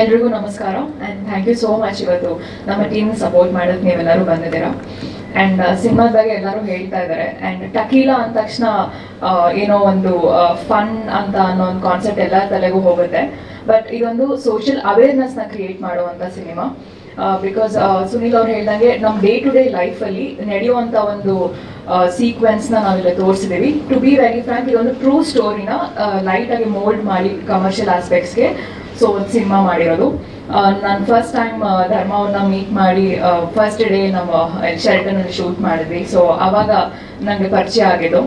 ಎಲ್ರಿಗೂ ನಮಸ್ಕಾರ and thank you so much ಇವತ್ತು ನಮ್ಮ ಟೀಮ್ ಸಪೋರ್ಟ್ ಮಾಡೋಕ್ಕೆ ನೀವೆಲ್ಲರೂ ಬಂದಿದ್ದೀರಾ. ಆ್ಯಂಡ್ ಸಿನಿಮಾದ ಬಗ್ಗೆ ಎಲ್ಲರೂ ಹೇಳ್ತಾ ಇದ್ದಾರೆ. ಆ್ಯಂಡ್ ಟಕೀಲಾ ಅಂದ ತಕ್ಷಣ ಏನೋ ಒಂದು ಫನ್ ಅಂತ ಅನ್ನೋ ಒಂದು ಕಾನ್ಸೆಪ್ಟ್ ಎಲ್ಲ ತಲೆಗೂ ಹೋಗುತ್ತೆ. ಬಟ್ ಇದೊಂದು ಸೋಷಿಯಲ್ ಅವೇರ್ನೆಸ್ನ ಕ್ರಿಯೇಟ್ ಮಾಡುವಂಥ ಸಿನಿಮಾ. ಬಿಕಾಸ್ ಸುನಿಲ್ ಅವ್ರು ಹೇಳ್ದಂಗೆ ನಮ್ಮ ಡೇ ಟು ಡೇ ಲೈಫಲ್ಲಿ ನಡೆಯುವಂಥ ಒಂದು ಸೀಕ್ವೆನ್ಸ್ನ ನಾವಿಲ್ಲಿ ತೋರಿಸಿದ್ದೀವಿ. ಟು ಬಿ ವೆರಿ ಫ್ರಾಂಕ್ ಇದೊಂದು ಟ್ರೂ ಸ್ಟೋರಿನ ಲೈಟಾಗಿ ಮೋಲ್ಡ್ ಮಾಡಿ ಕಮರ್ಷಿಯಲ್ ಆಸ್ಪೆಕ್ಟ್ಸ್ಗೆ ಸೊ ಒಂದು ಸಿನಿಮಾ ಮಾಡಿರೋದು. ನಾನು ಫಸ್ಟ್ ಟೈಮ್ ಧರ್ಮವನ್ನ ಮೀಟ್ ಮಾಡಿ ಫಸ್ಟ್ ಡೇ ನಮ್ಮ ಶರ್ಟನಲ್ಲಿ ಶೂಟ್ ಮಾಡಿದ್ವಿ. ಸೊ ಅವಾಗ ನನಗೆ ಪರಿಚಯ ಆಗಿದ್ದು.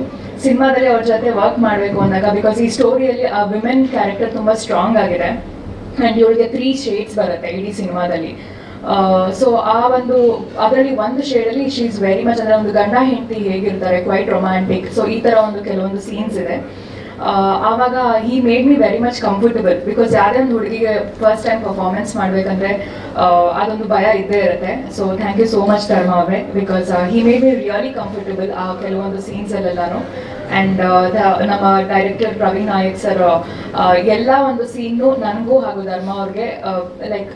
ಸಿನಿಮಾದಲ್ಲಿ ಅವ್ರ ಜೊತೆ ವರ್ಕ್ ಮಾಡಬೇಕು ಅಂದಾಗ ಬಿಕಾಸ್ ಈ ಸ್ಟೋರಿಯಲ್ಲಿ ಆ ವಿಮೆನ್ ಕ್ಯಾರೆಕ್ಟರ್ ತುಂಬ ಸ್ಟ್ರಾಂಗ್ ಆಗಿದೆ. ಆ್ಯಂಡ್ ಇವಳಿಗೆ ತ್ರೀ ಶೇಡ್ಸ್ ಬರುತ್ತೆ ಇಡೀ ಸಿನಿಮಾದಲ್ಲಿ. ಸೊ ಆ ಒಂದು, ಅದರಲ್ಲಿ ಒಂದು ಶೇಡಲ್ಲಿ ಶೀ ಇಸ್ ವೆರಿ ಮಚ್ ಅಂದರೆ ಒಂದು ಗಂಡ ಹೆಂಡತಿ ಹೇಗಿರ್ತಾರೆ ಕ್ವೈಟ್ ರೊಮ್ಯಾಂಟಿಕ್ ಸೊ ಈ ಥರ ಒಂದು ಕೆಲವೊಂದು ಸೀನ್ಸ್ ಇದೆ. ಆವಾಗ he made me very much comfortable because ಯಾವುದೇ ಒಂದು ಹುಡುಗಿಗೆ ಫಸ್ಟ್ ಟೈಮ್ ಪರ್ಫಾರ್ಮೆನ್ಸ್ ಮಾಡಬೇಕಂದ್ರೆ ಅದೊಂದು ಭಯ ಇದ್ದೇ ಇರುತ್ತೆ. So thank you so much Dharma ಅವರೇ because he made me really comfortable ಆ ಕೆಲವೊಂದು ಸೀನ್ಸಲ್ಲೆಲ್ಲಾನು ಆ್ಯಂಡ್ ನಮ್ಮ ಡೈರೆಕ್ಟರ್ ಪ್ರವೀಣ್ ನಾಯಕ್ ಸರ್ ಎಲ್ಲ ಒಂದು ಸೀನು ನನಗೂ ಹಾಗೂ ಧರ್ಮ ಅವ್ರಿಗೆ ಲೈಕ್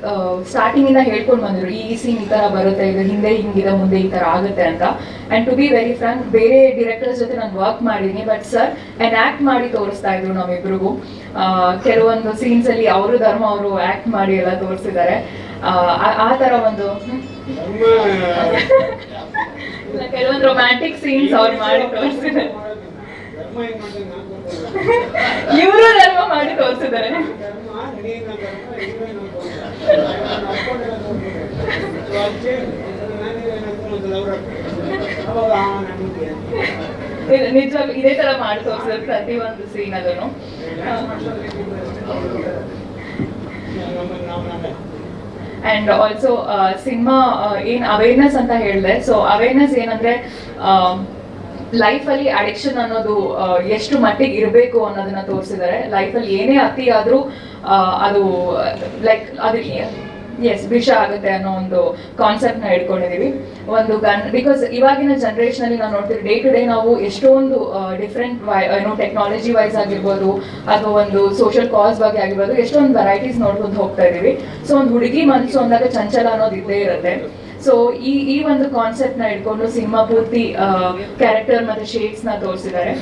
ಸ್ಟಾರ್ಟಿಂಗಿಂದ ಹೇಳ್ಕೊಂಡು ಬಂದರು, ಈ ಸೀನ್ ಈ ಥರ ಬರುತ್ತೆ, ಇದು ಹಿಂದೆ ಹಿಂಗಿದೆ ಮುಂದೆ ಈ ಥರ ಆಗುತ್ತೆ ಅಂತ. And to be very frank ಬೇರೆ ಡಿರೆಕ್ಟರ್ಸ್ ಜೊತೆ ನಾನು ವರ್ಕ್ ಮಾಡಿದ್ದೀನಿ ಬಟ್ ಸರ್ ಆ್ಯಂಡ್ ಆ್ಯಕ್ಟ್ ಮಾಡಿ ತೋರಿಸ್ತಾ ಇದ್ರು ನಮ್ಮಿಬ್ರಿಗೂ ಆ, ಕೆಲವೊಂದು ಸೀನ್ಸ್ ಅಲ್ಲಿ ಅವರು ಧರ್ಮ ಅವರು ಆಕ್ಟ್ ಮಾಡಿ ಎಲ್ಲ ತೋರಿಸಿದ್ದಾರೆ. ಆ ತರ ಒಂದು ಕೆಲವೊಂದು ರೊಮ್ಯಾಂಟಿಕ್ ಸೀನ್ಸ್ ಅವ್ರು ಮಾಡಿ ತೋರಿಸಿದ್ದಾರೆ. ಇವರು ಧರ್ಮ ಮಾಡಿ ತೋರಿಸಿದ್ದಾರೆ. ನಿಜವಾಗ್ಲೂ ಇದೇ ತರ ಮಾಡಿ ತೋರಿಸಿದ್ರೆ ಪ್ರತಿ ಸೀನ್ ಅದನ್ನು ಅಂಡ್ ಆಲ್ಸೋ ಸಿನಿಮಾ ಏನ್ ಅವೇರ್ನೆಸ್ ಅಂತ ಹೇಳಿದೆ. ಸೊ ಅವೇರ್ನೆಸ್ ಏನಂದ್ರೆ ಲೈಫಲ್ಲಿ ಅಡಿಕ್ಷನ್ ಅನ್ನೋದು ಎಷ್ಟು ಮಟ್ಟಿಗೆ ಇರಬೇಕು ಅನ್ನೋದನ್ನ ತೋರಿಸಿದ್ದಾರೆ. ಲೈಫಲ್ಲಿ ಏನೇ ಅತಿ ಆದ್ರೂ ಅದು ಲೈಕ್ ಅದು ಎಸ್ ವಿಷ ಆಗುತ್ತೆ ಅನ್ನೋ ಒಂದು ಕಾನ್ಸೆಪ್ಟ್ನ ಇಟ್ಕೊಂಡಿದೀವಿ ಒಂದು ಗನ್ ಬಿಕಾಸ್ ಇವಾಗಿನ ಜನರೇಷನ್ ಅಲ್ಲಿ ನಾವು ನೋಡ್ತೀವಿ ಡೇ ಟು ಡೇ ನಾವು ಎಷ್ಟೊಂದು ಡಿಫ್ರೆಂಟ್ ಏನೋ ಟೆಕ್ನಾಲಜಿ ವೈಸ್ ಆಗಿರ್ಬೋದು, ಅಥವಾ ಒಂದು ಸೋಷಿಯಲ್ ಕಾಸ್ ಬಗ್ಗೆ ಆಗಿರ್ಬೋದು, ಎಷ್ಟೊಂದು ವೆರೈಟೀಸ್ ನೋಡ್ಕೊಂಡು ಹೋಗ್ತಾ ಇದೀವಿ ಸೊ ಒಂದು ಹುಡುಗಿ ಮನಸ್ಸು ಅಂದಾಗ ಚಂಚಲ ಅನ್ನೋದು ಇದ್ದೇ ಇರುತ್ತೆ. ಸೊ ಈ ಈ ಒಂದು ಕಾನ್ಸೆಪ್ಟ್ನ ಇಟ್ಕೊಂಡು ಸಿನಿಮಾ ಪೂರ್ತಿ ಕ್ಯಾರೆಕ್ಟರ್ ಮತ್ತೆ ಶೇಡ್ಸ್ನ ತೋರಿಸಿದ್ದಾರೆ.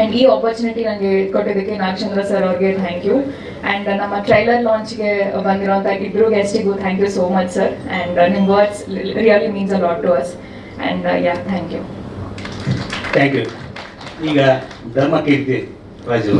ಅಂಡ್ ಈ ಆಪರ್ಚುನಿಟಿ ನನಗೆ ಕೊಟ್ಟಿದ್ದಕ್ಕೆ ನಾಗಚಂದ್ರ ಸರ್ ಅವ್ರಿಗೆ ಥ್ಯಾಂಕ್ ಯು ಆ್ಯಂಡ್ ನಮ್ಮ ಟ್ರೈಲರ್ ಲಾಂಚ್ಗೆ ಬಂದಿರುವಂತ ಇಬ್ಬರು ಗೆಸ್ಟಿಗೂ thank you so much sir and ನಿಮ್ಮ words really means a lot to us and yeah thank you thank you ಈಗ ಧರ್ಮ ಕೀರ್ತಿ ರಾಜು.